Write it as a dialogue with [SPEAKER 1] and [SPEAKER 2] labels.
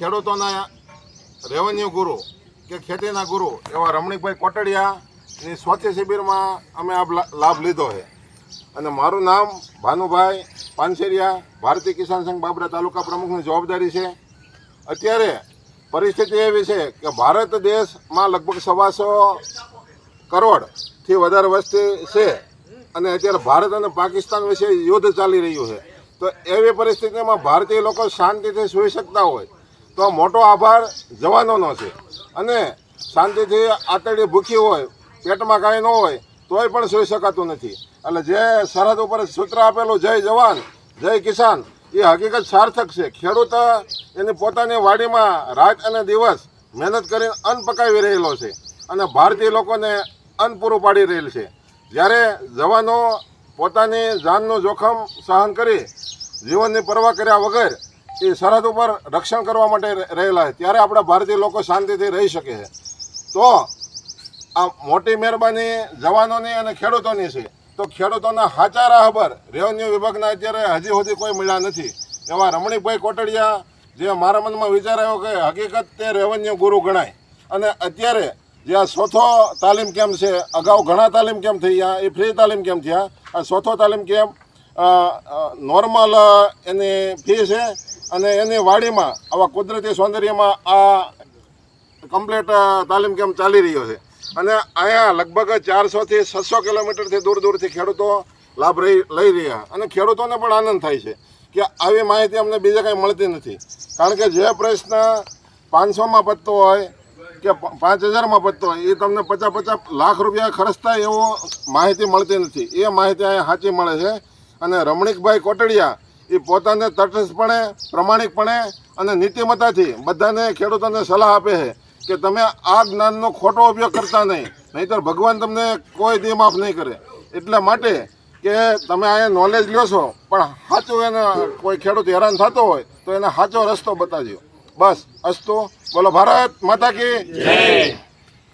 [SPEAKER 1] ખેડૂતોના રેવન્યુ ગુરુ કે ખેતીના ગુરુ એવા રમણીકભાઈ કોટડિયાની સ્વાસ્થ્ય શિબિરમાં અમે આ લાભ લીધો છે. અને મારું નામ ભાનુભાઈ પાનસેરિયા, ભારતીય કિસાન સંઘ બાબરા તાલુકા પ્રમુખની જવાબદારી છે. અત્યારે પરિસ્થિતિ એવી છે કે ભારત દેશમાં લગભગ સવાસો કરોડથી વધારે વસ્તી છે અને અત્યારે ભારત અને પાકિસ્તાન વિશે યુદ્ધ ચાલી રહ્યું છે. તો એવી પરિસ્થિતિમાં ભારતીય લોકો શાંતિથી સૂઈ શકતા હોય તો મોટો આભાર જવાનોનો છે. અને શાંતિથી આતડી ભૂખી હોય, પેટમાં કાંઈ ન હોય, તોય પણ સૂઈ શકાતું નથી. એટલે જે સરહદ ઉપર સૂત્ર આપેલું, જય જવાન, જય કિસાન એ હકીકત સાર્થક છે. ખેડૂત એની પોતાની વાડીમાં રાત અને દિવસ મહેનત કરીને અન્ન પકાવી રહેલો છે અને ભારતીય લોકોને અન્ન પૂરું પાડી રહેલ છે. જ્યારે જવાનો પોતાની જાનનું જોખમ સહન કરી જીવનની પરવા કર્યા વગર એ સરહદ ઉપર રક્ષણ કરવા માટે રહેલા છે. ત્યારે આપણા ભારતીય લોકો શાંતિથી રહી શકે છે. તો આ મોટી મહેરબાની જવાનોની અને ખેડૂતોની છે. તો ખેડૂતોના હાચા રાહબર રેવન્યુ વિભાગના અત્યારે હજી સુધી કોઈ મળ્યા નથી. એવા રમણીભાઈ કોટડિયા જે મારા મનમાં વિચાર આવ્યો કે હકીકત તે રેવન્યુ ગુરુ ગણાય. અને અત્યારે જે આ ચોથો તાલીમ કેમ્પ છે, અગાઉ ઘણા તાલીમ કેમ્પ થઈ ગયા એ ફ્રી તાલીમ કેમ્પ થયા. આ ચોથો તાલીમ કેમ્પ નોર્મલ એની ફી છે. અને એની વાડીમાં, આવા કુદરતી સૌંદર્યમાં આ કમ્પ્લેટ તાલીમ કેમ્પ ચાલી રહ્યો છે? અને અહીંયા લગભગ ચારસોથી છસો કિલોમીટરથી દૂર દૂરથી ખેડૂતો લાભ રહી, લઈ રહ્યા. અને ખેડૂતોને પણ આનંદ થાય છે કે આવી માહિતી અમને બીજે કાંઈ મળતી નથી. કારણ કે જે પ્રશ્ન પાંચસોમાં પતતો હોય કે પાંચ હજારમાં પતતો હોય, એ તમને પચાસ પચાસ લાખ રૂપિયા ખર્ચતા એવો માહિતી મળતી નથી. એ માહિતી અહીંયા સાચી મળે છે. અને રમણીકભાઈ કોટડિયા એ પોતાને તટસ્થપણે, પ્રમાણિકપણે અને નીતિમત્તાથી બધાને ખેડૂતોને સલાહ આપે છે કે તમે આ જ્ઞાનનો ખોટો ઉપયોગ કરતા નહીં. નહીંતર ભગવાન તમને કોઈ દી માફ નહીં કરે. એટલા માટે કે તમે અહીંયા નોલેજ લ્યો છો, પણ સાચું એને કોઈ ખેડૂત હેરાન થતો હોય, તો એને સાચો રસ્તો બતાવજો. બસ, અસ્તુ. બોલો, ભારત માતા કી